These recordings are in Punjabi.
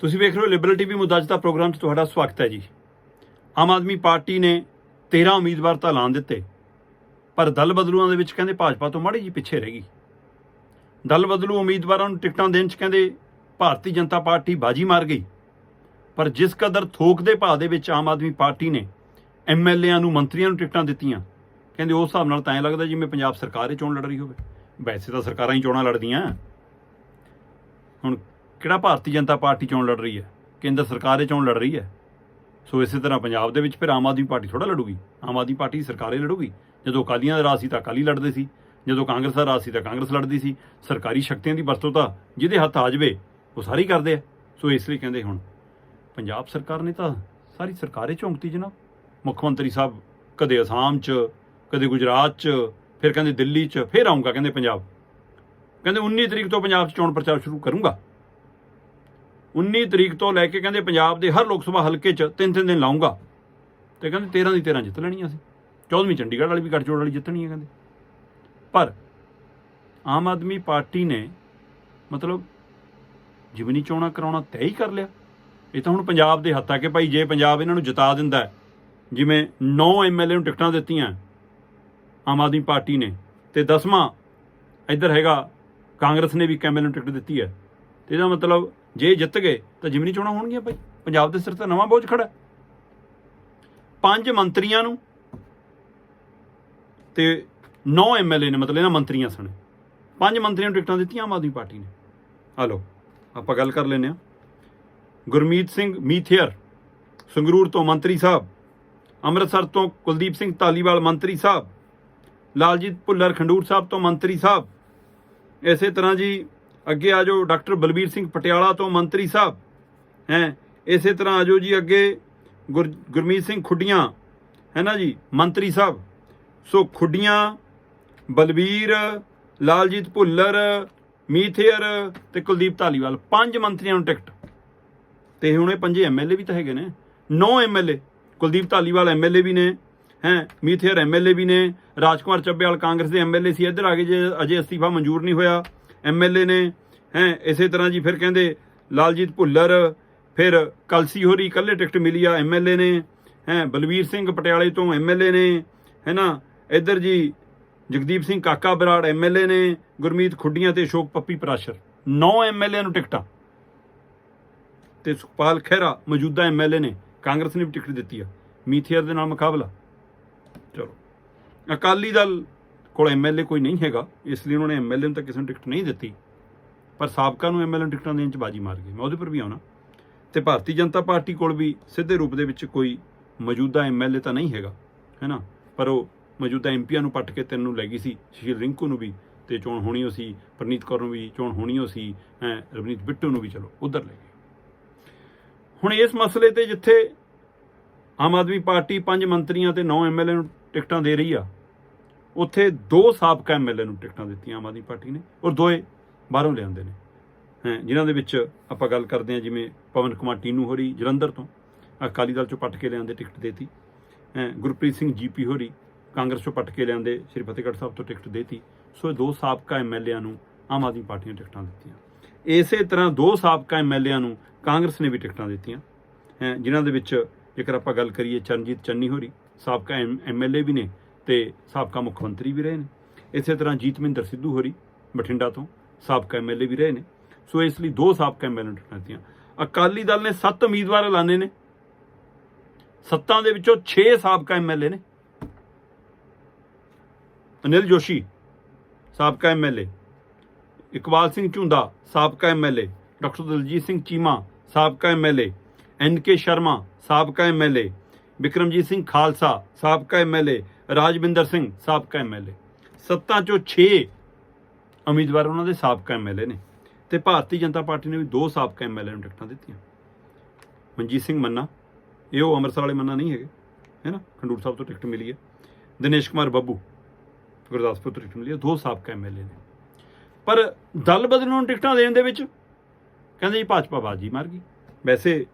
ਤੁਸੀਂ ਵੇਖ ਰਹੇ ਹੋ ਲਿਬਰਲ ਟੀਵੀ ਮੁੱਦਾ ਅੱਜ ਦਾ ਪ੍ਰੋਗਰਾਮ 'ਚ ਤੁਹਾਡਾ ਸਵਾਗਤ ਹੈ ਜੀ। ਆਮ ਆਦਮੀ ਪਾਰਟੀ ਨੇ 13 ਉਮੀਦਵਾਰ ਤਾਂ ਐਲਾਨ ਦਿੱਤੇ, ਪਰ ਦਲ ਬਦਲੂਆਂ ਦੇ ਵਿੱਚ ਕਹਿੰਦੇ ਭਾਜਪਾ ਤੋਂ ਮਾੜੀ ਜੀ ਪਿੱਛੇ ਰਹਿ ਗਈ। ਦਲ ਬਦਲੂ ਉਮੀਦਵਾਰਾਂ ਨੂੰ ਟਿਕਟਾਂ ਦੇਣ 'ਚ ਕਹਿੰਦੇ ਭਾਰਤੀ ਜਨਤਾ ਪਾਰਟੀ ਬਾਜੀ ਮਾਰ ਗਈ। ਪਰ ਜਿਸ ਕਦਰ ਥੋਕ ਦੇ ਭਾਅ ਦੇ ਵਿੱਚ ਆਮ ਆਦਮੀ ਪਾਰਟੀ ਨੇ ਐਮਐਲਏਆਂ ਨੂੰ ਮੰਤਰੀਆਂ ਨੂੰ ਟਿਕਟਾਂ ਦਿੱਤੀਆਂ, ਕਹਿੰਦੇ ਉਸ ਹਿਸਾਬ ਨਾਲ ਤਾਂ ਐਂ ਲੱਗਦਾ ਜਿਵੇਂ ਪੰਜਾਬ ਸਰਕਾਰ ਹੀ ਚੋਣ ਲੜ ਰਹੀ ਹੋਵੇ। ਵੈਸੇ ਤਾਂ ਸਰਕਾਰਾਂ ਹੀ ਚੋਣਾਂ ਲੜਦੀਆਂ। ਹੁਣ ਕਿਹੜਾ ਭਾਰਤੀ ਜਨਤਾ ਪਾਰਟੀ ਚੋਣ ਲੜ ਰਹੀ ਹੈ? ਕੇਂਦਰ ਸਰਕਾਰ ਇਹ ਚੋਣ ਲੜ ਰਹੀ ਹੈ। ਸੋ ਇਸੇ ਤਰ੍ਹਾਂ ਪੰਜਾਬ ਦੇ ਵਿੱਚ ਫਿਰ ਆਮ ਆਦਮੀ ਪਾਰਟੀ ਥੋੜਾ ਲੜੂਗੀ। ਆਮ ਆਦਮੀ ਪਾਰਟੀ ਸਰਕਾਰੇ ਲੜੂਗੀ। ਜਦੋਂ ਅਕਾਲੀਆਂ ਦਾ ਰਾਜ ਸੀ ਤਾਂ ਅਕਾਲੀ ਲੜਦੇ ਸੀ। ਜਦੋਂ ਕਾਂਗਰਸ ਦਾ ਰਾਜ ਸੀ ਤਾਂ ਕਾਂਗਰਸ ਲੜਦੀ ਸੀ। ਸਰਕਾਰੀ ਸ਼ਕਤੀਆਂ ਦੀ ਵਰਤੋਂ ਤਾਂ ਜਿਹਦੇ ਹੱਥ ਆ ਜਾਵੇ, ਉਹ ਸਾਰੀ ਕਰਦੇ ਆ। ਸੋ ਇਸ ਲਈ ਕਹਿੰਦੇ ਹੁਣ, ਪੰਜਾਬ ਸਰਕਾਰ ਨੇ ਤਾਂ ਸਾਰੀ ਸਰਕਾਰੇ ਝੌਂਕਤੀ ਜਨਾਬ। ਮੁੱਖ ਮੰਤਰੀ ਸਾਹਿਬ ਕਦੇ ਅਸਾਮ 'ਚ, ਕਦੇ ਗੁਜਰਾਤ 'ਚ, ਫਿਰ ਕਹਿੰਦੇ ਦਿੱਲੀ 'ਚ, ਫਿਰ ਆਉਂਗਾ ਕਹਿੰਦੇ ਪੰਜਾਬ। ਕਹਿੰਦੇ 19 ਤਰੀਕ ਤੋਂ ਪੰਜਾਬ 'ਚ ਚੋਣ ਪ੍ਰਚਾਰ ਸ਼ੁਰੂ ਕਰੂੰਗਾ। 19 ਤਰੀਕ ਤੋਂ ਲੈ ਕੇ ਕਹਿੰਦੇ ਪੰਜਾਬ ਦੇ ਹਰ ਲੋਕ ਸਭਾ ਹਲਕੇ 'ਚ ਤਿੰਨ ਤਿੰਨ ਦਿਨ ਲਾਉਂਗਾ। ਤੇ ਕਹਿੰਦੇ 13 ਦੀ 13 ਜਿੱਤ ਲੈਣੀਆਂ ਅਸੀਂ। 14ਵੀਂ ਚੰਡੀਗੜ੍ਹ ਵਾਲੀ ਵੀ ਗੱਠਜੋੜ ਵਾਲੀ ਜਿੱਤਣੀ ਹੈ ਕਹਿੰਦੇ। ਪਰ ਆਮ ਆਦਮੀ ਪਾਰਟੀ ਨੇ ਮਤਲਬ ਜਿਮਨੀ ਚੋਣਾਂ ਕਰਾਉਣਾ ਤੈਅ ਹੀ ਕਰ ਲਿਆ। ਇਹ ਤਾਂ ਹੁਣ ਪੰਜਾਬ ਦੇ ਹੱਥ ਆ ਕਿ ਭਾਈ ਜੇ ਪੰਜਾਬ ਇਹਨਾਂ ਨੂੰ ਜਿਤਾ ਦਿੰਦਾ ਹੈ, ਜਿਵੇਂ 9 ਐਮਐਲਏ ਨੂੰ ਟਿਕਟਾਂ ਦਿੱਤੀਆਂ ਆਮ ਆਦਮੀ ਪਾਰਟੀ ਨੇ ਤੇ 10ਵਾਂ ਇੱਧਰ ਹੈਗਾ ਕਾਂਗਰਸ ਨੇ ਵੀ ਇੱਕ ਐਮਐਲਏ ਨੂੰ ਟਿਕਟ ਦਿੱਤੀ ਹੈ। ਤੇ ਇਹਦਾ ਮਤਲਬ ਜੇ ਜਿੱਤ ਗਏ ਤਾਂ ਜਿਮਨੀ ਚੋਣਾਂ ਹੋਣਗੀਆਂ ਭਾਈ। ਪੰਜਾਬ ਦੇ ਸਿਰ ਤੇ ਨਵਾਂ ਬੋਝ ਖੜਾ ਪੰਜ ਮੰਤਰੀਆਂ ਨੂੰ ਤੇ 9 ਐਮਐਲਏ ਨੇ, ਮਤਲਬ ਇਹਨਾਂ ਮੰਤਰੀਆਂ ਸਨ। ਪੰਜ ਮੰਤਰੀਆਂ ਨੂੰ ਟਿਕਟਾਂ ਦਿੱਤੀਆਂ, ਆਮ ਆਦਮੀ ਪਾਰਟੀ ਨੇ। ਹਲੋ ਆਪਾਂ ਗੱਲ ਕਰ ਲੈਂਦੇ ਹਾਂ। ਗੁਰਮੀਤ ਸਿੰਘ ਮੀਥੇਅਰ ਸੰਗਰੂਰ ਤੋਂ ਮੰਤਰੀ ਸਾਹਿਬ। ਅੰਮ੍ਰਿਤਸਰ ਤੋਂ ਕੁਲਦੀਪ ਸਿੰਘ ਧਾਲੀਵਾਲ, ਮੰਤਰੀ ਸਾਹਿਬ। ਲਾਲਜੀਤ ਭੁੱਲਰ, ਖੰਡੂਰ ਸਾਹਿਬ ਤੋਂ ਮੰਤਰੀ ਸਾਹਿਬ। ਇਸੇ ਤਰ੍ਹਾਂ ਜੀ ਅੱਗੇ ਆ ਜਾਓ ਡਾਕਟਰ ਬਲਬੀਰ ਸਿੰਘ ਪਟਿਆਲਾ ਤੋਂ ਮੰਤਰੀ ਸਾਹਿਬ। ਹੈ, ਇਸੇ ਤਰ੍ਹਾਂ ਆ ਜਾਓ ਜੀ ਅੱਗੇ ਗੁਰ- ਗੁਰਮੀਤ ਸਿੰਘ ਖੁੱਡੀਆਂ। ਹੈ ਨਾ ਜੀ? ਮੰਤਰੀ ਸਾਹਿਬ। ਸੋ ਖੁੱਡੀਆਂ, ਬਲਬੀਰ, ਲਾਲਜੀਤ ਭੁੱਲਰ, ਮੀਥੇਅਰ ਤੇ ਕੁਲਦੀਪ ਧਾਲੀਵਾਲ, ਪੰਜ ਮੰਤਰੀਆਂ ਨੂੰ ਟਿਕਟ। ਤੇ ਹੁਣ ਇਹ ਪੰਜੇ ਐਮਐਲਏ ਵੀ ਤਾਂ ਹੈਗੇ ਨੇ। 9 ਐਮਐਲਏ ਕੁਲਦੀਪ ਧਾਲੀਵਾਲ ਐਮਐਲਏ ਵੀ ਨੇ। ਹੈ, ਮੀਥੇਅਰ ਐਮਐਲਏ ਵੀ ਨੇ। ਰਾਜਕੁਮਾਰ ਚੱਬੇਵਾਲ ਕਾਂਗਰਸ ਦੇ ਐਮਐਲਏ ਸੀ ਇੱਧਰ ਆ ਗਏ ਜੇ ਅਜੇ ਅਸਤੀਫਾ ਮਨਜ਼ੂਰ ਨਹੀਂ ਹੋਇਆ। ਐਮਐਲਏ ਨੇ। ਹੈ, ਇਸੇ ਤਰ੍ਹਾਂ ਜੀ ਫਿਰ ਕਹਿੰਦੇ, ਲਾਲਜੀਤ ਭੁੱਲਰ, ਫਿਰ ਕਲਸੀ ਹੋਰੀ, ਇਕੱਲੇ ਟਿਕਟ ਮਿਲੀ ਆ ਐਮਐਲਏ ਨੇ, ਹੈ, ਬਲਵੀਰ ਸਿੰਘ ਪਟਿਆਲੇ ਤੋਂ ਐਮਐਲਏ ਨੇ ਹੈ ਨਾ ਇੱਧਰ ਜੀ ਜਗਦੀਪ ਸਿੰਘ ਕਾਕਾ ਬਰਾੜ ਐਮਐਲਏ ਨੇ, ਗੁਰਮੀਤ ਖੁੱਡੀਆਂ ਤੇ ਅਸ਼ੋਕ ਪੱਪੀ ਪ੍ਰਾਸ਼ਰ 9 ਐਮਐਲਏ ਨੂੰ ਟਿਕਟਾਂ। ਤੇ ਸੁਖਪਾਲ ਖਹਿਰਾ ਮੌਜੂਦਾ ਐਮਐਲਏ ਨੇ, ਕਾਂਗਰਸ ਨੇ ਵੀ ਟਿਕਟ ਦਿੱਤੀ ਆ ਮੀਥੇਅਰ ਦੇ ਨਾਲ ਮੁਕਾਬਲਾ। ਚਲੋ, ਅਕਾਲੀ ਦਲ ਕੋਲ ਐਮਐਲਏ ਕੋਈ ਨਹੀਂ ਹੈਗਾ, ਇਸ ਲਈ ਉਹਨਾਂ ਨੇ ਐਮਐਲਏ ਨੂੰ ਤਾਂ ਕਿਸੇ ਨੂੰ ਟਿਕਟ ਨਹੀਂ ਦਿੱਤੀ। ਪਰ ਸਾਬਕਾ ਨੂੰ ਐਮਐਲਏ ਨੂੰ ਟਿਕਟਾਂ ਦੇਣ 'ਚ ਬਾਜੀ ਮਾਰ ਗਏ। ਮੈਂ ਉਹਦੇ ਪਰ ਵੀ ਆਉਣਾ। ਤੇ ਭਾਰਤੀ ਜਨਤਾ ਪਾਰਟੀ ਕੋਲ ਵੀ ਸਿੱਧੇ ਰੂਪ ਦੇ ਵਿੱਚ ਕੋਈ ਮੌਜੂਦਾ ਐਮਐਲਏ ਤਾਂ ਨਹੀਂ ਹੈਗਾ ਹੈਨਾ ਪਰ ਉਹ ਮੌਜੂਦਾ ਐਮਪੀਆਂ ਨੂੰ ਪੱਟ ਕੇ ਤਿੰਨ ਨੂੰ ਲੈ ਗਈ ਸੀ ਸ਼ੀਲ ਰਿੰਕੂ ਨੂੰ ਵੀ, ਤੇ ਚੋਣ ਹੋਣੀ ਹੋ ਸੀ ਪ੍ਰਨੀਤ ਕੌਰ ਨੂੰ ਵੀ ਚੋਣ ਹੋਣੀ ਹੋ ਸੀ ਹੈ, ਰਵਨੀਤ ਬਿੱਟੂ ਨੂੰ ਵੀ ਚਲੋ, ਉਧਰ ਲੈ ਗਏ। ਹੁਣ ਇਸ ਮਸਲੇ ਤੇ ਜਿੱਥੇ ਆਮ ਆਦਮੀ ਪਾਰਟੀ ਪੰਜ ਮੰਤਰੀਆਂ ਤੇ 9 ਐਮਐਲਏ ਨੂੰ ਟਿਕਟਾਂ ਦੇ ਰਹੀ ਆ, ਉੱਥੇ ਦੋ ਸਾਬਕਾ ਐਮਐਲਏ ਨੂੰ ਟਿਕਟਾਂ ਦਿੱਤੀਆਂ ਆਮ ਆਦਮੀ ਪਾਰਟੀ ਨੇ ਔਰ ਦੋਏ ਬਾਹਰੋਂ ਲਿਆਂਦੇ ਨੇ। ਹੈ, ਜਿਨ੍ਹਾਂ ਦੇ ਵਿੱਚ ਆਪਾਂ ਗੱਲ ਕਰਦੇ ਹਾਂ, ਜਿਵੇਂ ਪਵਨ ਕੁਮਾਰ ਟੀਨੂ ਹੋਰੀ, ਜਲੰਧਰ ਤੋਂ ਅਕਾਲੀ ਦਲ ਚੋਂ ਪੱਟ ਕੇ ਲਿਆਂਦੇ ਟਿਕਟ ਦੇਤੀ। ਹੈ, ਗੁਰਪ੍ਰੀਤ ਸਿੰਘ ਜੀਪੀ ਹੋਰੀ ਕਾਂਗਰਸ ਚੋਂ ਪੱਟ ਕੇ ਲਿਆਂਦੇ ਸ਼੍ਰੀ ਫਤਿਹਗੜ੍ਹ ਸਾਹਿਬ ਤੋਂ ਟਿਕਟ ਦੇਤੀ। ਸੋ ਇਹ ਦੋ ਸਾਬਕਾ ਐਮਐਲਏਆਂ ਨੂੰ ਆਮ ਆਦਮੀ ਪਾਰਟੀ ਨੇ ਟਿਕਟਾਂ ਦਿੱਤੀਆਂ। ਇਸੇ ਤਰ੍ਹਾਂ ਦੋ ਸਾਬਕਾ ਐਮਐਲਏਆਂ ਨੂੰ ਕਾਂਗਰਸ ਨੇ ਵੀ ਟਿਕਟਾਂ ਦਿੱਤੀਆਂ। ਹੈ, ਜਿਨ੍ਹਾਂ ਦੇ ਵਿੱਚ ਜੇਕਰ ਆਪਾਂ ਗੱਲ ਕਰੀਏ ਚਰਨਜੀਤ ਚੰਨੀ ਹੋਰੀ, ਸਾਬਕਾ ਐਮਐਲਏ ਵੀ ਨੇ ਤੇ ਸਾਬਕਾ ਮੁੱਖ ਮੰਤਰੀ ਵੀ ਰਹੇ ਨੇ। ਇਸੇ ਤਰ੍ਹਾਂ ਜੀਤਮਿੰਦਰ ਸਿੱਧੂ ਹੋਰੀ, ਬਠਿੰਡਾ ਤੋਂ ਸਾਬਕਾ ਐਮਐਲਏ ਵੀ ਰਹੇ ਨੇ। ਸੋ ਇਸ ਲਈ ਦੋ ਸਾਬਕਾ ਐਮਐਲਏ ਨੂੰ ਟਿਕਟਾਂ ਦਿੱਤੀਆਂ ਅਕਾਲੀ ਦਲ ਨੇ 7 ਉਮੀਦਵਾਰ ਐਲਾਨੇ ਨੇ। ਸੱਤਾਂ ਦੇ ਵਿੱਚੋਂ 6 ਸਾਬਕਾ ਐਮਐਲਏ ਨੇ। ਅਨਿਲ ਜੋਸ਼ੀ, ਸਾਬਕਾ ਐਮਐਲਏ ਇਕਬਾਲ ਸਿੰਘ ਝੁੰਦਾ ਸਾਬਕਾ ਐਮਐਲਏ ਡਾਕਟਰ ਦਲਜੀਤ ਸਿੰਘ ਚੀਮਾ, ਸਾਬਕਾ ਐਮਐਲਏ ਐਨ ਕੇ ਸ਼ਰਮਾ, ਸਾਬਕਾ ਐਮਐਲਏ ਵਿਕਰਮਜੀਤ ਸਿੰਘ ਖਾਲਸਾ, ਸਾਬਕਾ ਐਮਐਲਏ ਰਾਜਵਿੰਦਰ ਸਿੰਘ, ਸਾਬਕਾ ਐਮਐਲਏ ਸੱਤਾਂ ਚੋਂ 6 ਉਮੀਦਵਾਰ ਉਹਨਾਂ ਦੇ ਸਾਬਕਾ ਐਮਐਲਏ ਨੇ ਤੇ ਭਾਰਤੀ ਜਨਤਾ ਪਾਰਟੀ ਨੇ ਵੀ ਦੋ ਸਾਬਕਾ ਐਮਐਲਏ ਨੂੰ ਟਿਕਟਾਂ ਦਿੱਤੀਆਂ। ਮਨਜੀਤ ਸਿੰਘ ਮੰਨਾ, ਇਹ ਉਹ ਅੰਮ੍ਰਿਤਸਰ ਵਾਲੇ ਮੰਨਾ ਨਹੀਂ ਹੈਗੇ, ਹੈ ਨਾ? ਖੰਡੂਰ ਸਾਹਿਬ ਤੋਂ ਟਿਕਟ ਮਿਲੀ ਹੈ। ਦਿਨੇਸ਼ ਕੁਮਾਰ ਬੱਬੂ, ਗੁਰਦਾਸਪੁਰ ਤੋਂ ਟਿਕਟ ਮਿਲੀ ਹੈ। ਦੋ ਸਾਬਕਾ ਐਮਐਲਏ ਨੇ। ਪਰ ਦਲ ਬਦਲੂ ਨੂੰ ਟਿਕਟਾਂ ਦੇਣ ਦੇ ਵਿੱਚ ਕਹਿੰਦੇ ਜੀ ਭਾਜਪਾ ਬਾਜੀ ਮਾਰ ਗਈ। ਵੈਸੇ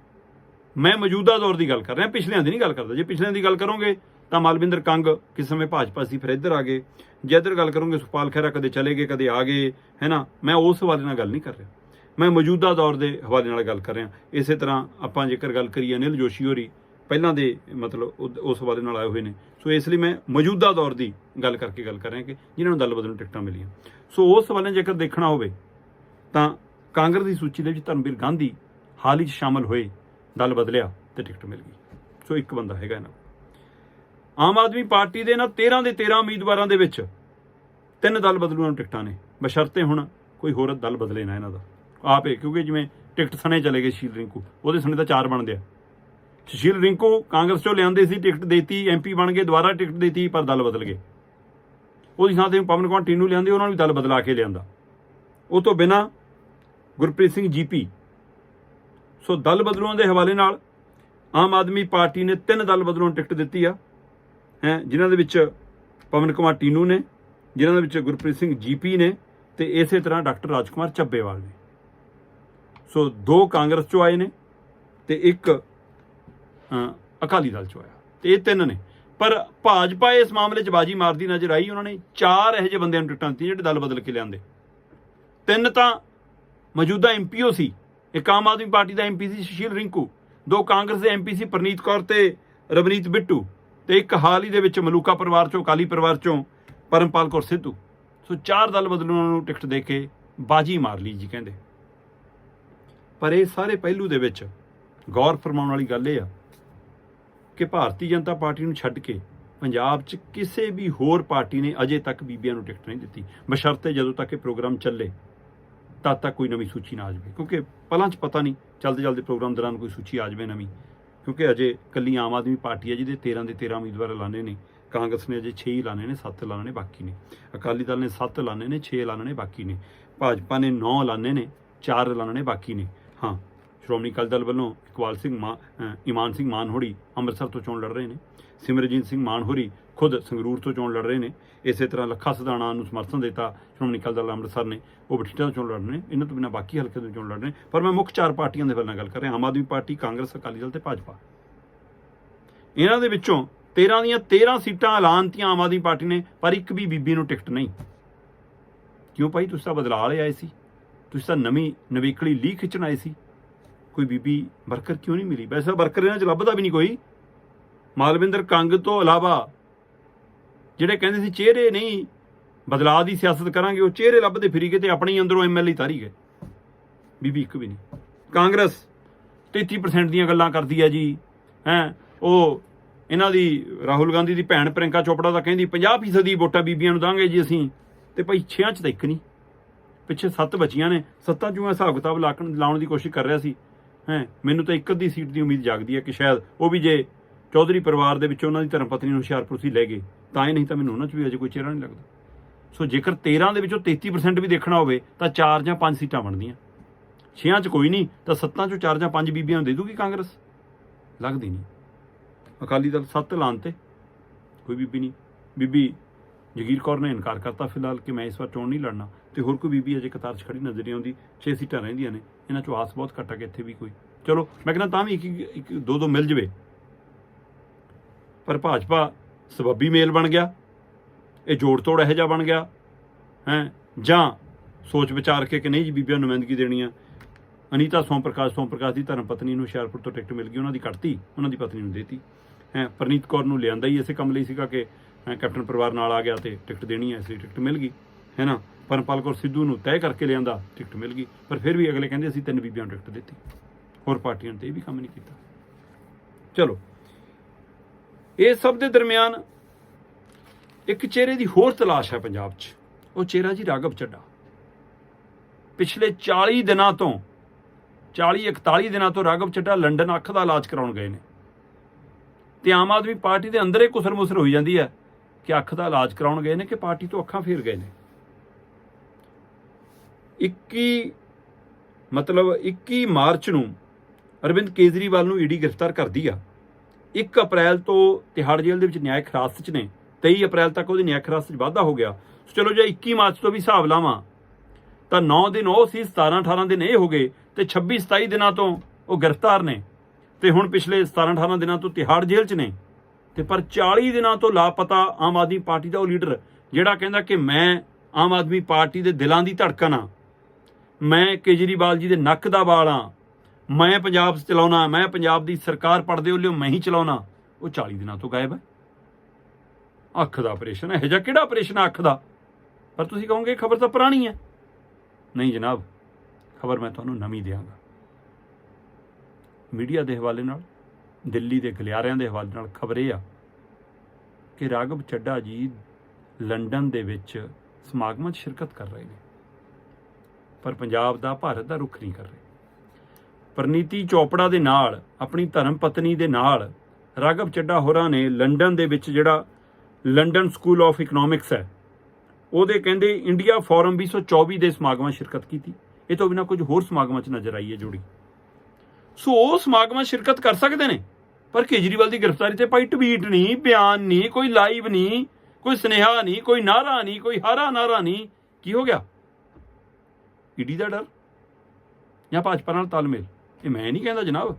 ਮੈਂ ਮੌਜੂਦਾ ਦੌਰ ਦੀ ਗੱਲ ਕਰ ਰਿਹਾ, ਪਿਛਲਿਆਂ ਦੀ ਨਹੀਂ ਗੱਲ ਕਰਦਾ। ਜੇ ਪਿਛਲਿਆਂ ਦੀ ਗੱਲ ਕਰੋਗੇ ਤਾਂ ਮਾਲਵਿੰਦਰ ਕੰਗ ਕਿਸ ਸਮੇਂ ਭਾਜਪਾ ਸੀ, ਫਿਰ ਇੱਧਰ ਆ ਗਏ। ਜੇ ਇੱਧਰ ਗੱਲ ਕਰੋਗੇ, ਸੁਖਪਾਲ ਖਹਿਰਾ ਕਦੇ ਚਲੇ ਗਏ, ਕਦੇ ਆ ਗਏ, ਹੈ ਨਾ? ਮੈਂ ਉਸ ਹਵਾਲੇ ਨਾਲ ਗੱਲ ਨਹੀਂ ਕਰ ਰਿਹਾ। ਮੈਂ ਮੌਜੂਦਾ ਦੌਰ ਦੇ ਹਵਾਲੇ ਨਾਲ ਗੱਲ ਕਰ ਰਿਹਾ। ਇਸੇ ਤਰ੍ਹਾਂ ਆਪਾਂ ਜੇਕਰ ਗੱਲ ਕਰੀਏ ਅਨਿਲ ਜੋਸ਼ੀ ਹੋਰੀ, ਪਹਿਲਾਂ ਦੇ ਮਤਲਬ ਉਦ- ਉਸ ਹਵਾਲੇ ਨਾਲ ਆਏ ਹੋਏ ਨੇ। ਸੋ ਇਸ ਲਈ ਮੈਂ ਮੌਜੂਦਾ ਦੌਰ ਦੀ ਗੱਲ ਕਰਕੇ ਗੱਲ ਕਰ ਰਿਹਾ ਕਿ ਜਿਨ੍ਹਾਂ ਨੂੰ ਦਲ ਬਦਲਣ ਨੂੰ ਟਿਕਟਾਂ ਮਿਲੀਆਂ। ਸੋ ਉਸ ਹਵਾਲੇ ਨਾਲ ਜੇਕਰ ਦੇਖਣਾ ਹੋਵੇ, ਤਾਂ ਕਾਂਗਰਸ ਦੀ ਸੂਚੀ ਦੇ ਵਿੱਚ ਧਰਮਵੀਰ ਗਾਂਧੀ ਹਾਲ ਹੀ 'ਚ ਸ਼ਾਮਲ ਹੋਏ, ਦਲ ਬਦਲਿਆ ਤੇ ਟਿਕਟ ਮਿਲ ਗਈ। ਸੋ ਇੱਕ ਬੰਦਾ ਹੈਗਾ ਇਹਨਾਂ ਆਮ ਆਦਮੀ ਪਾਰਟੀ ਦੇ ਨਾ 13 ਦੇ 13 ਉਮੀਦਵਾਰਾਂ ਦੇ ਵਿੱਚ ਤਿੰਨ ਦਲ ਬਦਲੂਆਂ ਨੂੰ ਟਿਕਟਾਂ ਨੇ। ਬਸ਼ਰਤੇ ਹੁਣ ਕੋਈ ਹੋਰ ਦਲ ਬਦਲੇ ਨਾ ਇਹਨਾਂ ਦਾ। ਆਪੇ ਕਿਉਂਕਿ ਜਿਵੇਂ ਟਿਕਟ ਸਣੇ ਚਲੇ ਗਏ ਸ਼ੀਲ ਰਿੰਕੂ, ਉਹਦੇ ਸਣੇ ਤਾਂ ਚਾਰ ਬਣਦੇ ਆ ਸੁਸ਼ੀਲ ਰਿੰਕੂ ਕਾਂਗਰਸ ਚੋਂ ਲਿਆਂਦੇ ਸੀ, ਟਿਕਟ ਦੇਤੀ ਐਮਪੀ ਬਣ ਗਏ, ਦੁਬਾਰਾ ਟਿਕਟ ਦੇਤੀ, ਪਰ ਦਲ ਬਦਲ ਗਏ। ਉਹਦੀ ਥਾਂ ਤੇ ਪਵਨ ਕੁਮਾਰ ਟੀਨੂ ਲਿਆਂਦੇ, ਉਹਨਾਂ ਨੂੰ ਵੀ ਦਲ ਬਦਲਾ ਕੇ ਲਿਆਂਦਾ। ਉਹ ਤੋਂ ਬਿਨਾ ਗੁਰਪ੍ਰੀਤ ਸਿੰਘ ਜੀਪੀ, ਸੋ ਦਲ ਬਦਲੂਆਂ ਦੇ ਹਵਾਲੇ ਨਾਲ ਆਮ ਆਦਮੀ ਪਾਰਟੀ ਨੇ ਤਿੰਨ ਦਲ ਬਦਲੂਆਂ ਨੂੰ ਟਿਕਟ ਦਿੱਤੀ ਆ। ਹੈ, ਜਿਨ੍ਹਾਂ ਦੇ ਵਿੱਚ ਪਵਨ ਕੁਮਾਰ ਟੀਨੂ ਨੇ, ਜਿਨ੍ਹਾਂ ਦੇ ਵਿੱਚ ਗੁਰਪ੍ਰੀਤ ਸਿੰਘ ਜੀਪੀ ਨੇ ਤੇ ਇਸੇ ਤਰ੍ਹਾਂ ਡਾਕਟਰ ਰਾਜਕੁਮਾਰ ਚੱਬੇਵਾਲ ਨੇ। ਸੋ ਦੋ ਕਾਂਗਰਸ ਚੋਂ ਆਏ ਨੇ ਤੇ ਇੱਕ ਅਕਾਲੀ ਦਲ ਚੋਂ ਆਇਆ। ਤੇ ਇਹ ਤਿੰਨ ਨੇ। ਪਰ ਭਾਜਪਾ ਇਸ ਮਾਮਲੇ 'ਚ ਬਾਜੀ ਮਾਰਦੀ ਨਜ਼ਰ ਆਈ। ਉਹਨਾਂ ਨੇ ਚਾਰ ਇਹੋ ਜਿਹੇ ਬੰਦਿਆਂ ਨੂੰ ਟਿਕਟਾਂ ਦਿੱਤੀਆਂ ਜਿਹੜੇ ਦਲ ਬਦਲ ਕੇ ਲਿਆਂਦੇ। ਤਿੰਨ ਤਾਂ ਮੌਜੂਦਾ ਐਮਪੀਓ ਸੀ। ਇੱਕ ਆਮ ਆਦਮੀ ਪਾਰਟੀ ਦਾ ਐਮਪੀ ਸੀ ਸੁਸ਼ੀਲ ਰਿੰਕੂ। ਦੋ ਕਾਂਗਰਸ ਦੇ ਐਮਪੀ ਸੀ ਪ੍ਰਨੀਤ ਕੌਰ ਤੇ ਰਵਨੀਤ ਬਿੱਟੂ। ਤੇ ਇੱਕ ਹਾਲ ਹੀ ਦੇ ਵਿੱਚ ਮਲੂਕਾ ਪਰਿਵਾਰ ਚੋਂ ਅਕਾਲੀ ਪਰਿਵਾਰ ਚੋਂ ਪਰਮਪਾਲ ਕੌਰ ਸਿੱਧੂ। ਸੋ ਚਾਰ ਦਲ ਬਦਲੂਆਂ ਨੂੰ ਟਿਕਟ ਦੇ ਕੇ ਬਾਜੀ ਮਾਰ ਲਈ ਜੀ ਕਹਿੰਦੇ। ਪਰ ਇਹ ਸਾਰੇ ਪਹਿਲੂ ਦੇ ਵਿੱਚ ਗੌਰ ਫਰਮਾਉਣ ਵਾਲੀ ਗੱਲ ਇਹ ਆ ਕਿ ਭਾਰਤੀ ਜਨਤਾ ਪਾਰਟੀ ਨੂੰ ਛੱਡ ਕੇ ਪੰਜਾਬ 'ਚ ਕਿਸੇ ਵੀ ਹੋਰ ਪਾਰਟੀ ਨੇ ਅਜੇ ਤੱਕ ਬੀਬੀਆਂ ਨੂੰ ਟਿਕਟ ਨਹੀਂ ਦਿੱਤੀ। ਬਸ਼ਰਤੇ ਜਦੋਂ ਤੱਕ ਇਹ ਪ੍ਰੋਗਰਾਮ ਚੱਲੇ, ਤਦ ਤੱਕ ਕੋਈ ਨਵੀਂ ਸੂਚੀ ਨਾ ਆ ਜਾਵੇ। ਕਿਉਂਕਿ ਪਹਿਲਾਂ 'ਚ ਪਤਾ ਨਹੀਂ ਚੱਲਦੇ ਚੱਲਦੇ ਪ੍ਰੋਗਰਾਮ ਦੌਰਾਨ ਕੋਈ ਸੂਚੀ ਆ ਜਾਵੇ ਨਵੀਂ। ਕਿਉਂਕਿ ਅਜੇ ਕੱਲੀ ਆਮ ਆਦਮੀ ਪਾਰਟੀ ਹੈ ਜਿਹਦੇ 13 ਦੇ 13 ਉਮੀਦਵਾਰ ਐਲਾਨੇ ਨੇ, ਕਾਂਗਰਸ ਨੇ ਅਜੇ 6 ਹੀ ਐਲਾਨੇ ਨੇ 7 ਐਲਾਨੇ ਨੇ, ਬਾਕੀ ਨੇ। ਅਕਾਲੀ ਦਲ ਨੇ 7 ਐਲਾਨੇ ਨੇ 6 ਐਲਾਨੇ ਬਾਕੀ ਨੇ। ਭਾਜਪਾ ਨੇ 9 ਐਲਾਨੇ ਨੇ 4 ਐਲਾਨੇ ਨੇ, ਬਾਕੀ ਨੇ। ਹਾਂ, ਸ਼੍ਰੋਮਣੀ ਅਕਾਲੀ ਦਲ ਵੱਲੋਂ ਇਕਬਾਲ ਸਿੰਘ ਮਾਨ ਇਮਾਨ ਸਿੰਘ ਮਾਨਹੋੜੀ ਅੰਮ੍ਰਿਤਸਰ ਤੋਂ ਚੋਣ ਲੜ ਰਹੇ ਨੇ। ਸਿਮਰਜੀਤ ਸਿੰਘ ਮਾਨਹੋਰੀ ਖੁਦ ਸੰਗਰੂਰ ਤੋਂ ਚੋਣ ਲੜ ਰਹੇ ਨੇ। ਇਸੇ ਤਰ੍ਹਾਂ ਲੱਖਾ ਸਦਾਣਾ ਨੂੰ ਸਮਰਥਨ ਦਿੱਤਾ ਸ਼੍ਰੋਮਣੀ ਅਕਾਲੀ ਦਲ ਅੰਮ੍ਰਿਤਸਰ ਨੇ। ਉਹ ਬਠਿੰਡਾ ਤੋਂ ਚੋਣ ਲੜ ਰਹੇ ਨੇ। ਇਹਨਾਂ ਤੋਂ ਬਿਨਾਂ ਬਾਕੀ ਹਲਕੇ ਤੋਂ ਚੋਣ ਲੜ ਰਹੇ ਨੇ। ਪਰ ਮੈਂ ਮੁੱਖ ਚਾਰ ਪਾਰਟੀਆਂ ਦੇ ਵੱਲੋਂ ਗੱਲ ਕਰ ਰਿਹਾ। ਆਮ ਆਦਮੀ ਪਾਰਟੀ, ਕਾਂਗਰਸ, ਅਕਾਲੀ ਦਲ ਤੇ ਭਾਜਪਾ। ਇਹਨਾਂ ਦੇ ਵਿੱਚੋਂ 13 ਦੀਆਂ 13 ਸੀਟਾਂ ਐਲਾਨਤੀਆਂ ਆਮ ਆਦਮੀ ਪਾਰਟੀ ਨੇ, ਪਰ ਇੱਕ ਵੀ ਬੀਬੀ ਨੂੰ ਟਿਕਟ ਨਹੀਂ। ਕਿਉਂ ਭਾਈ? ਤੁਸੀਂ ਤਾਂ ਬਦਲਾਅ ਲੈ ਆਏ ਸੀ। ਤੁਸੀਂ ਤਾਂ ਨਵੀਂ ਨਵੇਕਲੀ ਲੀਹ ਖਿੱਚਣ ਆਏ ਸੀ। ਕੋਈ ਬੀਬੀ ਵਰਕਰ ਕਿਉਂ ਨਹੀਂ ਮਿਲੀ? ਵੈਸੇ ਵਰਕਰ ਇਹਨਾਂ 'ਚ ਲੱਭਦਾ ਵੀ ਨਹੀਂ ਕੋਈ। ਮਾਲਵਿੰਦਰ ਕੰਗ ਤੋਂ ਇਲਾਵਾ ਜਿਹੜੇ ਕਹਿੰਦੇ ਸੀ ਚਿਹਰੇ ਨਹੀਂ, ਬਦਲਾਅ ਦੀ ਸਿਆਸਤ ਕਰਾਂਗੇ, ਉਹ ਚਿਹਰੇ ਲੱਭਦੇ ਫਿਰੀ ਗਏ ਤੇ ਆਪਣੇ ਹੀ ਅੰਦਰੋਂ ਐਮਐਲਏ ਤਾਰੀ ਗਏ। ਬੀਬੀ ਇੱਕ ਵੀ ਨਹੀਂ। ਕਾਂਗਰਸ 33% ਦੀਆਂ ਗੱਲਾਂ ਕਰਦੀ ਹੈ ਜੀ, ਹੈ, ਉਹ ਇਹਨਾਂ ਦੀ ਰਾਹੁਲ ਗਾਂਧੀ ਦੀ ਭੈਣ ਪ੍ਰਿੰਕਾ ਚੋਪੜਾ ਤਾਂ ਕਹਿੰਦੀ 50% ਦੀ ਵੋਟਾਂ ਬੀਬੀਆਂ ਨੂੰ ਦਾਂਗੇ ਜੀ ਅਸੀਂ, ਤੇ ਭਾਈ ਛਿਆਂ 'ਚ ਤਾਂ ਇੱਕ ਨਹੀਂ। ਪਿੱਛੇ ਸੱਤ ਬੱਚੀਆਂ ਨੇ, ਸੱਤਾਂ ਚੋਂ ਮੈਂ ਹਿਸਾਬ ਕਿਤਾਬ ਲਾਕਣ, ਲਾਉਣ ਦੀ ਕੋਸ਼ਿਸ਼ ਕਰ ਰਿਹਾ ਸੀ, ਹੈ, ਮੈਨੂੰ ਤਾਂ ਇੱਕ ਅੱਧੀ ਸੀਟ ਦੀ ਉਮੀਦ ਜਾਗਦੀ ਹੈ ਕਿ ਸ਼ਾਇਦ ਉਹ ਵੀ ਜੇ ਚੌਧਰੀ ਪਰਿਵਾਰ ਦੇ ਵਿੱਚੋਂ ਉਹਨਾਂ ਦੀ ਧਰਮ ਪਤਨੀ ਨੂੰ ਹੁਸ਼ਿਆਰਪੁਰ ਸੀ ਲੈ ਗਏ। ਤਾਂ ਹੀ ਨਹੀਂ ਤਾਂ ਮੈਨੂੰ ਉਹਨਾਂ 'ਚ ਵੀ ਅਜੇ ਕੋਈ ਚਿਹਰਾ ਨਹੀਂ ਲੱਗਦਾ। ਸੋ ਜੇਕਰ 13 ਦੇ ਵਿੱਚੋਂ 33% ਵੀ ਦੇਖਣਾ ਹੋਵੇ, ਤਾਂ 4 ਜਾਂ 5 ਸੀਟਾਂ ਬਣਦੀਆਂ। ਛੇਆਂ 'ਚ ਕੋਈ ਨਹੀਂ, ਤਾਂ ਸੱਤਾਂ 'ਚੋਂ 4 ਜਾਂ 5 ਬੀਬੀਆਂ ਨੂੰ ਦੇ ਦੂਗੀ ਕਾਂਗਰਸ। ਲੱਗਦੀ ਨਹੀਂ। ਅਕਾਲੀ ਦਲ ਸੱਤ ਐਲਾਨ ਤੇ, ਕੋਈ ਬੀਬੀ ਨਹੀਂ। ਬੀਬੀ ਜਗੀਰ ਕੌਰ ਨੇ ਇਨਕਾਰ ਕਰਤਾ ਫਿਲਹਾਲ ਕਿ ਮੈਂ ਇਸ ਵਾਰ ਚੋਣ ਨਹੀਂ ਲੜਨਾ। ਤੇ ਹੋਰ ਕੋਈ ਬੀਬੀ ਅਜੇ ਕਤਾਰ 'ਚ ਖੜੀ ਨਜ਼ਰ ਨਹੀਂ ਆਉਂਦੀ। 6 ਸੀਟਾਂ ਰਹਿੰਦੀਆਂ ਨੇ। ਇਹਨਾਂ 'ਚੋਂ ਆਸ ਬਹੁਤ ਘੱਟ ਆ ਕਿ ਇੱਥੇ ਵੀ ਕੋਈ। ਚਲੋ, ਮੈਂ ਕਹਿੰਦਾ ਤਾਂ ਵੀ ਇੱਕ ਇੱਕ- ਇੱਕ ਦੋ ਦੋ ਮਿਲ ਜਵੇ। ਪਰ ਭਾਜਪਾ ਸਬੱਬੀ ਮੇਲ ਬਣ ਗਿਆ, ਇਹ ਜੋੜ ਤੋੜ ਇਹੋ ਜਿਹਾ ਬਣ ਗਿਆ, ਹੈ, ਜਾਂ ਸੋਚ ਵਿਚਾਰ ਕੇ ਕਿ ਨਹੀਂ ਜੀ ਬੀਬੀਆਂ ਨੂੰ ਨੁਮਾਇੰਦਗੀ ਦੇਣੀ ਆ। ਅਨੀਤਾ ਸੋਮ ਪ੍ਰਕਾਸ਼ ਸੋਮ ਪ੍ਰਕਾਸ਼ ਦੀ ਧਰਮ ਪਤਨੀ ਨੂੰ ਹੁਸ਼ਿਆਰਪੁਰ ਤੋਂ ਟਿਕਟ ਮਿਲ ਗਈ, ਉਹਨਾਂ ਦੀ ਕੱਟਤੀ ਉਹਨਾਂ ਦੀ ਪਤਨੀ ਨੂੰ ਦੇਤੀ। ਹੈ, ਪ੍ਰਨੀਤ ਕੌਰ ਨੂੰ ਲਿਆਂਦਾ ਹੀ ਇਸੇ ਕੰਮ ਲਈ ਸੀਗਾ ਕਿ ਕੈਪਟਨ ਪਰਿਵਾਰ ਨਾਲ ਆ ਗਿਆ ਤੇ ਟਿਕਟ ਦੇਣੀ ਹੈ ਇਸ ਲਈ ਟਿਕਟ ਮਿਲ ਗਈ, ਹੈ ਨਾ? ਪਰਮਪਾਲ ਕੌਰ ਸਿੱਧੂ ਨੂੰ ਤੈਅ ਕਰਕੇ ਲਿਆਂਦਾ, ਟਿਕਟ ਮਿਲ ਗਈ, ਪਰ ਫਿਰ ਵੀ ਅਗਲੇ ਕਹਿੰਦੇ ਅਸੀਂ ਤਿੰਨ ਬੀਬੀਆਂ ਨੂੰ ਟਿਕਟ ਦਿੱਤੀ। ਹੋਰ ਪਾਰਟੀਆਂ ਨੇ ਤੇ ਇਹ ਵੀ ਕੰਮ ਨਹੀਂ ਕੀਤਾ। ਚਲੋ। ਇਹ ਸਭ ਦੇ ਦਰਮਿਆਨ ਇੱਕ ਚਿਹਰੇ ਦੀ ਹੋਰ ਤਲਾਸ਼ ਹੈ ਪੰਜਾਬ 'ਚ। ਉਹ ਚਿਹਰਾ ਜੀ ਰਾਘਵ ਚੱਡਾ ਪਿਛਲੇ 40 ਦਿਨਾਂ ਤੋਂ 40 41 ਦਿਨਾਂ ਤੋਂ ਰਾਘਵ ਚੱਡਾ ਲੰਡਨ ਅੱਖ ਦਾ ਇਲਾਜ ਕਰਾਉਣ ਗਏ ਨੇ। ਤੇ ਆਮ ਆਦਮੀ ਪਾਰਟੀ ਦੇ ਅੰਦਰ ਇਹ ਕੁਸਰ ਮੁਸਰ ਹੋਈ ਜਾਂਦੀ ਹੈ ਕਿ ਅੱਖ ਦਾ ਇਲਾਜ ਕਰਾਉਣ ਗਏ ਨੇ ਕਿ ਪਾਰਟੀ ਤੋਂ ਅੱਖਾਂ ਫੇਰ ਗਏ ਨੇ। 21 ਮਤਲਬ 21 ਮਾਰਚ ਨੂੰ ਅਰਵਿੰਦ ਕੇਜਰੀਵਾਲ ਨੂੰ ਈਡੀ ਗ੍ਰਿਫਤਾਰ ਕਰਦੀ ਆ। 1 ਅਪ੍ਰੈਲ ਤੋਂ ਤਿਹਾੜ ਜੇਲ੍ਹ ਦੇ ਵਿੱਚ ਨਿਆਇਕ ਹਿਰਾਸਤ 'ਚ ਨੇ 23 ਅਪ੍ਰੈਲ ਤੱਕ ਉਹਦੀ ਨਿਆਇਕ ਹਿਰਾਸਤ 'ਚ ਵਾਧਾ ਹੋ ਗਿਆ। ਸੋ ਚਲੋ ਜੇ 21 ਮਾਰਚ ਤੋਂ ਵੀ ਹਿਸਾਬ ਲਾਵਾਂ, ਤਾਂ 9 ਦਿਨ ਉਹ ਸੀ 17 18 ਦਿਨ ਇਹ ਹੋ ਗਏ, ਤੇ 26 27 ਦਿਨਾਂ ਤੋਂ ਉਹ ਗ੍ਰਿਫਤਾਰ ਨੇ। ਤੇ ਹੁਣ ਪਿਛਲੇ 17 18 ਦਿਨਾਂ ਤੋਂ ਤਿਹਾੜ ਜੇਲ੍ਹ 'ਚ ਨੇ। ਤੇ ਪਰ 40 ਦਿਨਾਂ ਤੋਂ ਲਾਪਤਾ ਆਮ ਆਦਮੀ ਪਾਰਟੀ ਦਾ ਉਹ ਲੀਡਰ, ਜਿਹੜਾ ਕਹਿੰਦਾ ਕਿ ਮੈਂ ਆਮ ਆਦਮੀ ਪਾਰਟੀ ਦੇ ਦਿਲਾਂ ਦੀ ਧੜਕਣ ਆ। ਮੈਂ ਕੇਜਰੀਵਾਲ ਜੀ ਦੇ ਨੱਕ ਦਾ ਵਾਲ ਹਾਂ ਮੈਂ ਪੰਜਾਬ ਚਲਾਉਣਾ, ਮੈਂ ਪੰਜਾਬ ਦੀ ਸਰਕਾਰ ਪੜਦੇ ਹੋ ਲਿਓ, ਮੈਂ ਹੀ ਚਲਾਉਣਾ। ਉਹ 40 ਦਿਨਾਂ ਤੋਂ ਗਾਇਬ ਹੈ। ਅੱਖ ਦਾ ਆਪਰੇਸ਼ਨ ਹੈ। ਇਹ ਜਿਹਾ ਕਿਹੜਾ ਆਪਰੇਸ਼ਨ ਹੈ ਅੱਖ ਦਾ? ਪਰ ਤੁਸੀਂ ਕਹੋਗੇ ਖਬਰ ਤਾਂ ਪੁਰਾਣੀ ਹੈ। ਨਹੀਂ ਜਨਾਬ, ਖਬਰ ਮੈਂ ਤੁਹਾਨੂੰ ਨਵੀਂ ਦਿਆਂਗਾ। ਮੀਡੀਆ ਦੇ ਹਵਾਲੇ ਨਾਲ, ਦਿੱਲੀ ਦੇ ਗਲਿਆਰਿਆਂ ਦੇ ਹਵਾਲੇ ਨਾਲ ਖਬਰ ਇਹ ਆ ਕਿ ਰਾਘਵ ਚੱਡਾ ਜੀ ਲੰਡਨ ਦੇ ਵਿੱਚ ਸਮਾਗਮਾਂ 'ਚ ਸ਼ਿਰਕਤ ਕਰ ਰਹੇ ਨੇ। ਪਰ ਪੰਜਾਬ ਦਾ, ਭਾਰਤ ਦਾ ਰੁਖ ਨਹੀਂ ਕਰ ਰਹੇ। ਪ੍ਰਨੀਤੀ ਚੋਪੜਾ ਦੇ ਨਾਲ, ਆਪਣੀ ਧਰਮ ਪਤਨੀ ਦੇ ਨਾਲ, ਰਾਘਵ ਚੱਡਾ ਹੋਰਾਂ ਨੇ ਲੰਡਨ ਦੇ ਵਿੱਚ ਜਿਹੜਾ ਲੰਡਨ ਸਕੂਲ ਆਫ ਇਕਨੋਮਿਕਸ ਹੈ, ਉਹਦੇ ਕਹਿੰਦੇ ਇੰਡੀਆ ਫੋਰਮ 2024 ਦੇ ਸਮਾਗਮਾਂ ਸ਼ਿਰਕਤ ਕੀਤੀ। ਇਹ ਤੋਂ ਬਿਨਾ ਕੁਝ ਹੋਰ ਸਮਾਗਮਾਂ 'ਚ ਨਜ਼ਰ ਆਈ ਹੈ ਜੋੜੀ। ਸੋ ਉਹ ਸਮਾਗਮਾਂ ਸ਼ਿਰਕਤ ਕਰ ਸਕਦੇ ਨੇ, ਪਰ ਕੇਜਰੀਵਾਲ ਦੀ ਗ੍ਰਿਫਤਾਰੀ ਤੇ ਭਾਈ ਟਵੀਟ ਨਹੀਂ, ਬਿਆਨ ਨਹੀਂ, ਕੋਈ ਲਾਈਵ ਨਹੀਂ, ਕੋਈ ਸੁਨੇਹਾ ਨਹੀਂ, ਕੋਈ ਨਾਰਾ ਨਹੀਂ, ਕੋਈ ਹਾਰਾ ਨਾਰਾ ਨਹੀਂ, ਕੀ ਹੋ ਗਿਆ? ਈਡੀ ਦਾ ਡਰ ਜਾਂ ਭਾਜਪਾ ਨਾਲ ਤਾਲਮੇਲ? ਇਹ ਮੈਂ ਨਹੀਂ ਕਹਿੰਦਾ ਜਨਾਬ।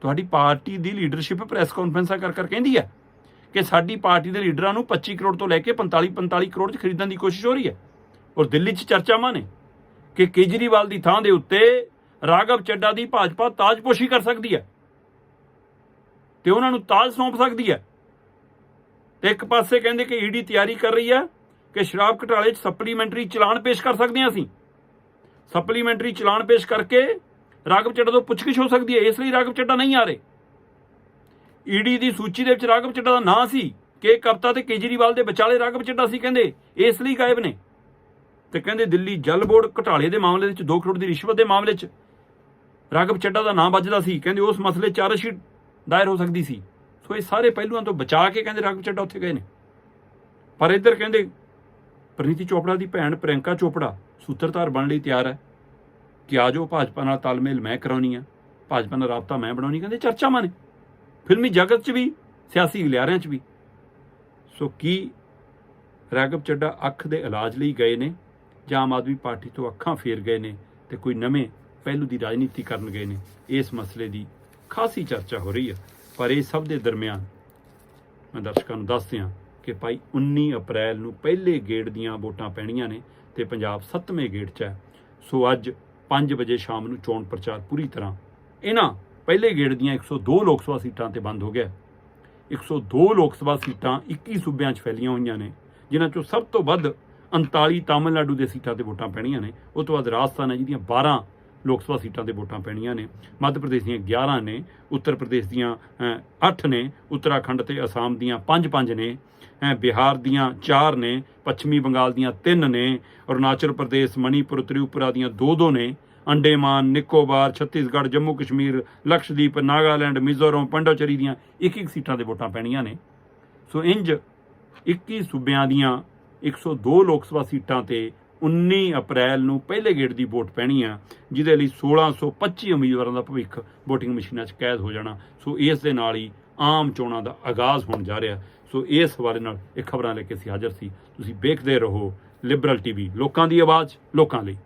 ਤੁਹਾਡੀ ਪਾਰਟੀ ਦੀ ਲੀਡਰਸ਼ਿਪ ਪ੍ਰੈਸ ਕਾਨਫਰੰਸਾਂ ਕਰ ਕਰ ਕਹਿੰਦੀ ਹੈ ਕਿ ਸਾਡੀ ਪਾਰਟੀ ਦੇ ਲੀਡਰਾਂ ਨੂੰ 25 ਕਰੋੜ ਤੋਂ ਲੈ ਕੇ 45 45 ਕਰੋੜ 'ਚ ਖਰੀਦਣ ਦੀ ਕੋਸ਼ਿਸ਼ ਹੋ ਰਹੀ ਹੈ। ਔਰ ਦਿੱਲੀ 'ਚ ਚਰਚਾਵਾਂ ਨੇ ਕਿ ਕੇਜਰੀਵਾਲ ਦੀ ਥਾਂ ਦੇ ਉੱਤੇ ਰਾਘਵ ਚੱਡਾ ਦੀ ਭਾਜਪਾ ਤਾਜਪੋਸ਼ੀ ਕਰ ਸਕਦੀ ਹੈ ਤੇ ਉਹਨਾਂ ਨੂੰ ਤਾਜ ਸੌਂਪ ਸਕਦੀ ਹੈ। ਤੇ ਇੱਕ ਪਾਸੇ ਕਹਿੰਦੇ ਕਿ ਈਡੀ ਤਿਆਰੀ ਕਰ ਰਹੀ ਹੈ ਕਿ ਸ਼ਰਾਬ ਘਟਾਲੇ 'ਚ ਸਪਲੀਮੈਂਟਰੀ ਚਲਾਨ ਪੇਸ਼ ਕਰ ਸਕਦੇ ਹਾਂ ਅਸੀਂ। ਸਪਲੀਮੈਂਟਰੀ ਚਲਾਨ ਪੇਸ਼ ਕਰਕੇ ਰਾਘਵ ਚੱਡਾ ਤੋਂ ਪੁੱਛਗਿੱਛ ਹੋ ਸਕਦੀ ਹੈ, ਇਸ ਲਈ ਰਾਘਵ ਚੱਡਾ ਨਹੀਂ ਆ ਰਹੇ। ਈਡੀ ਦੀ ਸੂਚੀ ਦੇ ਵਿੱਚ ਰਾਘਵ ਚੱਡਾ ਦਾ ਨਾਂ ਸੀ ਕਿ ਕਪਤਾ ਤੇ ਕੇਜਰੀਵਾਲ ਦੇ ਵਿਚਾਲੇ ਰਾਘਵ ਚੱਡਾ ਸੀ, ਕਹਿੰਦੇ, ਇਸ ਲਈ ਗਾਇਬ ਨੇ। ਤੇ ਕਹਿੰਦੇ, ਦਿੱਲੀ ਜਲ ਬੋਰਡ ਘਟਾਲੇ ਦੇ ਮਾਮਲੇ ਵਿੱਚ 2 ਕਰੋੜ ਦੀ ਰਿਸ਼ਵਤ ਦੇ ਮਾਮਲੇ 'ਚ ਰਾਘਵ ਚੱਡਾ ਦਾ ਨਾਂ ਵੱਜਦਾ ਸੀ, ਕਹਿੰਦੇ, ਉਸ ਮਸਲੇ 'ਚ ਚਾਰਜ ਦਾਇਰ ਹੋ ਸਕਦੀ ਸੀ। ਸੋ ਇਹ ਸਾਰੇ ਪਹਿਲੂਆਂ ਤੋਂ ਬਚਾ ਕੇ ਕਹਿੰਦੇ, ਰਾਘਵ ਚੱਡਾ ਉੱਥੇ ਗਏ ਨੇ। ਪਰ ਇੱਧਰ ਕਹਿੰਦੇ, ਪ੍ਰਨੀਤੀ ਚੋਪੜਾ ਦੀ ਭੈਣ ਪ੍ਰਿਯੰਕਾ ਚੋਪੜਾ ਸੂਤਰਧਾਰ ਬਣਨ ਲਈ ਤਿਆਰ ਹੈ। ਕਿ ਆ ਜਾਓ ਭਾਜਪਾ ਨਾਲ ਤਾਲਮੇਲ ਮੈਂ ਕਰਾਉਣੀ ਆ, ਭਾਜਪਾ ਨਾਲ ਰਾਬਤਾ ਮੈਂ ਬਣਾਉਣੀ, ਕਹਿੰਦੇ ਚਰਚਾਵਾਂ ਨੇ ਫਿਲਮੀ ਜਗਤ 'ਚ ਵੀ, ਸਿਆਸੀ ਗਲਿਆਰਿਆਂ 'ਚ ਵੀ। ਸੋ ਕੀ ਰਾਘਵ ਚੱਡਾ ਅੱਖ ਦੇ ਇਲਾਜ ਲਈ ਗਏ ਨੇ, ਜਾਂ ਆਮ ਆਦਮੀ ਪਾਰਟੀ ਤੋਂ ਅੱਖਾਂ ਫੇਰ ਗਏ ਨੇ ਤੇ ਕੋਈ ਨਵੇਂ ਪਹਿਲੂ ਦੀ ਰਾਜਨੀਤੀ ਕਰਨ ਗਏ ਨੇ, ਇਸ ਮਸਲੇ ਦੀ ਖਾਸੀ ਚਰਚਾ ਹੋ ਰਹੀ ਹੈ ਪਰ ਇਹ ਸਭ ਦੇ ਦਰਮਿਆਨ ਮੈਂ ਦਰਸ਼ਕਾਂ ਨੂੰ ਦੱਸ ਦਿਆਂ ਕਿ ਭਾਈ 19 ਅਪ੍ਰੈਲ ਨੂੰ ਪਹਿਲੇ ਗੇੜ ਦੀਆਂ ਵੋਟਾਂ ਪੈਣੀਆਂ ਨੇ ਤੇ ਪੰਜਾਬ 7ਵੇਂ ਗੇੜ 'ਚ ਹੈ। ਸੋ ਅੱਜ 5 ਵਜੇ ਸ਼ਾਮ ਨੂੰ ਚੋਣ ਪ੍ਰਚਾਰ ਪੂਰੀ ਤਰ੍ਹਾਂ। ਇਹਨਾਂ ਪਹਿਲੇ ਗੇੜ ਦੀਆਂ 102 ਲੋਕ ਸਭਾ ਸੀਟਾਂ ਤੇ ਬੰਦ ਹੋ ਗਿਆ। 102 ਲੋਕ ਸਭਾ ਸੀਟਾਂ 21 ਸੂਬਿਆਂ 'ਚ ਫੈਲੀਆਂ ਹੋਈਆਂ ਨੇ, ਜਿਨ੍ਹਾਂ 'ਚੋਂ ਸਭ ਤੋਂ ਵੱਧ 39 ਤਾਮਿਲਨਾਡੂ ਦੇ ਸੀਟਾਂ ਤੇ ਵੋਟਾਂ ਪੈਣੀਆਂ ਨੇ। ਉਸ ਤੋਂ ਬਾਅਦ ਰਾਜਸਥਾਨ ਹੈ, ਜਿਹਦੀਆਂ 12 ਲੋਕ ਸਭਾ ਸੀਟਾਂ ਤੇ ਵੋਟਾਂ ਪੈਣੀਆਂ ਨੇ। ਮੱਧ ਪ੍ਰਦੇਸ਼ ਦੀਆਂ 11 ਨੇ, ਉੱਤਰ ਪ੍ਰਦੇਸ਼ ਦੀਆਂ 8 ਨੇ, ਉੱਤਰਾਖੰਡ ਤੇ ਅਸਾਮ ਦੀਆਂ 5-5 ਨੇ। ਬਿਹਾਰ ਦੀਆਂ 4 ਨੇ, ਪੱਛਮੀ ਬੰਗਾਲ ਦੀਆਂ 3 ਨੇ, ਅਰੁਣਾਚਲ ਪ੍ਰਦੇਸ਼, ਮਣੀਪੁਰ, ਤ੍ਰਿਪੁਰਾ ਦੀਆਂ 2-2 ਨੇ, ਅੰਡੇਮਾਨ, ਨਿਕੋਬਾਰ, ਛੱਤੀਸਗੜ੍ਹ, ਜੰਮੂ ਕਸ਼ਮੀਰ, ਲਕਸ਼ਦੀਪ, ਨਾਗਾਲੈਂਡ, ਮਿਜ਼ੋਰਮ, ਪੰਡੋਚਰੀ ਦੀਆਂ ਇੱਕ ਇੱਕ ਸੀਟਾਂ ਤੇ ਵੋਟਾਂ ਪੈਣੀਆਂ ਨੇ। ਸੋ ਇੰਜ 21 ਸੂਬਿਆਂ ਦੀਆਂ 102 ਲੋਕ ਸਭਾ ਸੀਟਾਂ ਤੇ 19 ਅਪ੍ਰੈਲ ਨੂੰ ਪਹਿਲੇ ਗੇੜ ਦੀ ਵੋਟ ਪੈਣੀ ਆ, ਜਿਹਦੇ ਲਈ 1625 ਉਮੀਦਵਾਰਾਂ ਦਾ ਭਵਿੱਖ VOTING ਮਸ਼ੀਨਾਂ 'ਚ ਕੈਦ ਹੋ ਜਾਣਾ। ਸੋ ਇਸ ਦੇ ਨਾਲ ਹੀ ਆਮ ਚੋਣਾਂ ਦਾ ਆਗਾਜ਼ ਹੋਣ ਜਾ ਰਿਹਾ। ਸੋ ਇਸ ਹਵਾਲੇ ਨਾਲ ਇਹ ਖਬਰਾਂ ਲੈ ਕੇ ਅਸੀਂ ਹਾਜ਼ਰ ਸੀ। ਤੁਸੀਂ ਵੇਖਦੇ ਰਹੋ ਲਿਬਰਲ ਟੀਵੀ ਲੋਕਾਂ ਦੀ ਆਵਾਜ਼, ਲੋਕਾਂ ਲਈ।